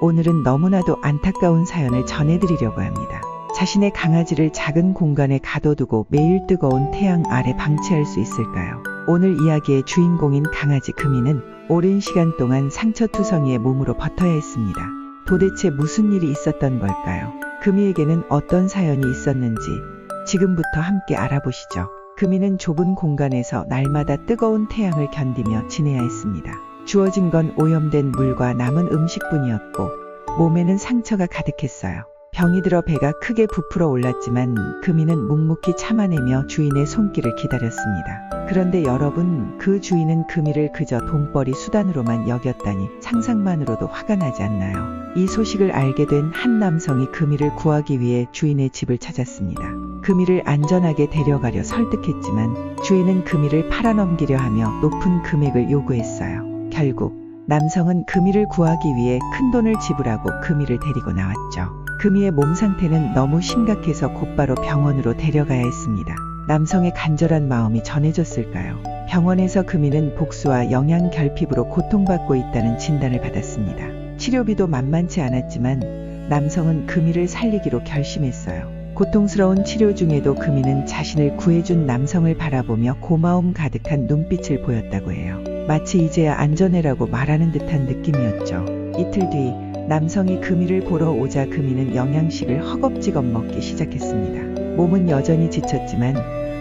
오늘은 너무나도 안타까운 사연을 전해드리려고 합니다. 자신의 강아지를 작은 공간에 가둬두고 매일 뜨거운 태양 아래 방치할 수 있을까요? 오늘 이야기의 주인공인 강아지 금이는 오랜 시간 동안 상처투성이의 몸으로 버텨야 했습니다. 도대체 무슨 일이 있었던 걸까요? 금이에게는 어떤 사연이 있었는지 지금부터 함께 알아보시죠. 금이는 좁은 공간에서 날마다 뜨거운 태양을 견디며 지내야 했습니다. 주어진 건 오염된 물과 남은 음식뿐이었고 몸에는 상처가 가득했어요. 병이 들어 배가 크게 부풀어 올랐지만 금이는 묵묵히 참아내며 주인의 손길을 기다렸습니다. 그런데 여러분, 그 주인은 금이를 그저 돈벌이 수단으로만 여겼다니 상상만으로도 화가 나지 않나요? 이 소식을 알게 된 한 남성이 금이를 구하기 위해 주인의 집을 찾았습니다. 금이를 안전하게 데려가려 설득했지만 주인은 금이를 팔아넘기려 하며 높은 금액을 요구했어요. 결국 남성은 금이를 구하기 위해 큰 돈을 지불하고 금이를 데리고 나왔죠. 금이의 몸 상태는 너무 심각해서 곧바로 병원으로 데려가야 했습니다. 남성의 간절한 마음이 전해졌을까요? 병원에서 금이는 복수와 영양 결핍으로 고통받고 있다는 진단을 받았습니다. 치료비도 만만치 않았지만 남성은 금이를 살리기로 결심했어요. 고통스러운 치료 중에도 금이는 자신을 구해준 남성을 바라보며 고마움 가득한 눈빛을 보였다고 해요. 마치 이제야 안전해라고 말하는 듯한 느낌이었죠. 이틀 뒤 남성이 금이를 보러 오자 금이는 영양식을 허겁지겁 먹기 시작했습니다. 몸은 여전히 지쳤지만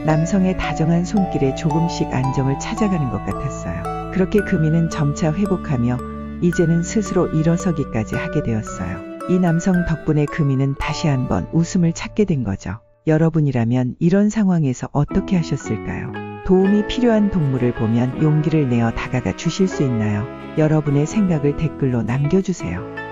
남성의 다정한 손길에 조금씩 안정을 찾아가는 것 같았어요. 그렇게 금이는 점차 회복하며 이제는 스스로 일어서기까지 하게 되었어요. 이 남성 덕분에 금이는 다시 한번 웃음을 찾게 된 거죠. 여러분이라면 이런 상황에서 어떻게 하셨을까요? 도움이 필요한 동물을 보면 용기를 내어 다가가 주실 수 있나요? 여러분의 생각을 댓글로 남겨주세요.